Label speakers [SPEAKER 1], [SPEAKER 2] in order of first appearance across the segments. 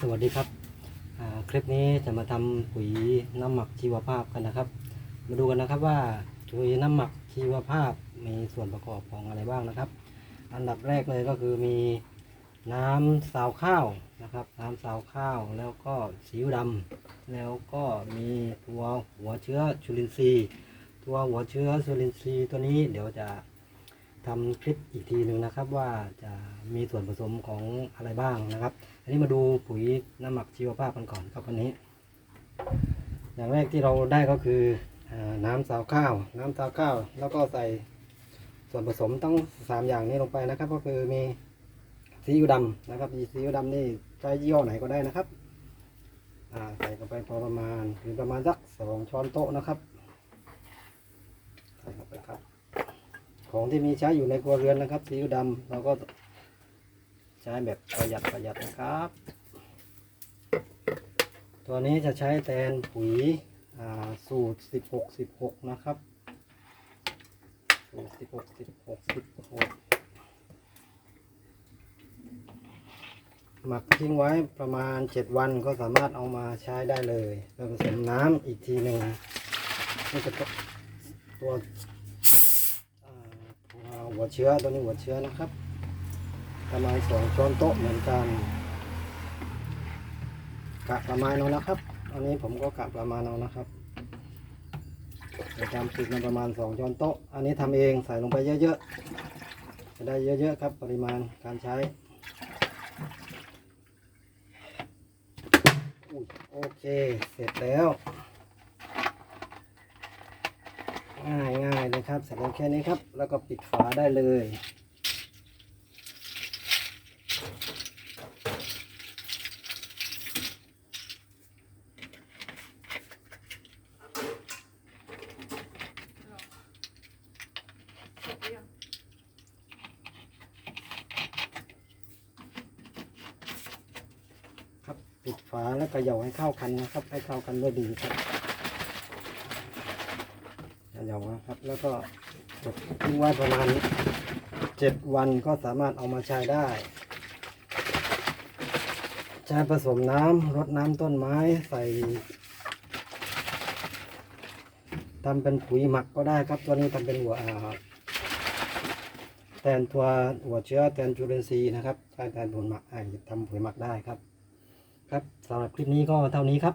[SPEAKER 1] สวัสดีครับคลิปนี้จะมาทำปุ๋ยน้ำหมักชีวภาพกันนะครับ มาดูกันนะครับว่าปุ๋ยน้ำหมักชีวภาพมีส่วนประกอบของอะไรบ้างนะครับ อันดับแรกเลยก็คือมีน้ำสาวข้าวนะครับ น้ำสาวข้าวแล้วก็สีอิ๊วดำแล้วก็มีตัวหัวเชื้อจุลินทรีย์ ตัวหัวเชื้อจุลินทรีย์ตัวนี้เดี๋ยวจะ ทำคลิปอีกทีหนึ่งนะครับว่าจะมีส่วนผสมของอะไรบ้างนะครับ อันนี้มาดูปุ๋ยน้ำหมักชีวภาพกันก่อนครับวันนี้ อย่างแรกที่เราได้ก็คือน้ำสาวข้าว น้ำสาวข้าว แล้วก็ใส่ส่วนผสมต้องสามอย่างนี้ลงไปนะครับ ก็คือมีซีอิ๊วดำนะครับซีอิ๊วดำนี่ใช้ยี่ห้อไหนก็ได้นะครับใส่ลงไปพอประมาณคือประมาณสักสองช้อนโต๊ะนะครับใส่เข้าไปครับ ของที่มีใช้อยู่ในครัวเรือนนะครับซีอิ๊วดำเราก็ใช้แบบประหยัดประหยัดนะครับ ตัวนี้จะใช้แทนปุ๋ยอ่าสูตร 16 16 นะครับสูตร 16 16 16 หมักทิ้งไว้ประมาณ 7 วันก็สามารถเอามาใช้ได้เลยแล้วผสมน้ำอีกทีหนึ่งนี่จะตัวตัวอ่าตัว หัวเชื้อตัวนี้หัวเชื้อนะครับประมาณสองช้อนโต๊ะเหมือนกันกะประมาณเอานะครับอันนี้ผมก็กะประมาณเอานะครับในการปิดมันประมาณสองช้อนโต๊ะ อันนี้ทำเองใส่ลงไปเยอะๆจะได้เยอะๆครับปริมาณการใช้โอเค เสร็จแล้วง่ายง เลยครับเสร็จแล้วแค่นี้ครับ แล้วก็ปิดฝาได้เลย ครับปิดฝาแล้วก็เหยาให้เข้ากันนะครับ ให้เข้ากันด้วยดีครับ ยานะครับ แล้วก็กดทิ้งไว้ประมาณเจ็ดวันก็สามารถเอามาใช้ได้ ใช้ผสมน้ำรดน้ำต้นไม้ใส่ทำเป็นปุ๋ยหมักก็ได้ครับ ตัวนี้ทำเป็นหัวแทนตัวหัวเชื้อแทนจุลินทรีย์นะครับใช้แทนปุ๋ยหมักทำปุ๋ยหมักได้ครับ ครับสำหรับคลิปนี้ก็เท่านี้ครับ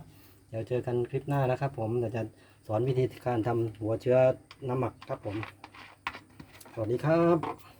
[SPEAKER 1] เดี๋ยวเจอกันคลิปหน้านะครับ ผมเดี๋ยวจะสอนวิธีการทำหัวเชื้อน้ำหมักครับผม สวัสดีครับ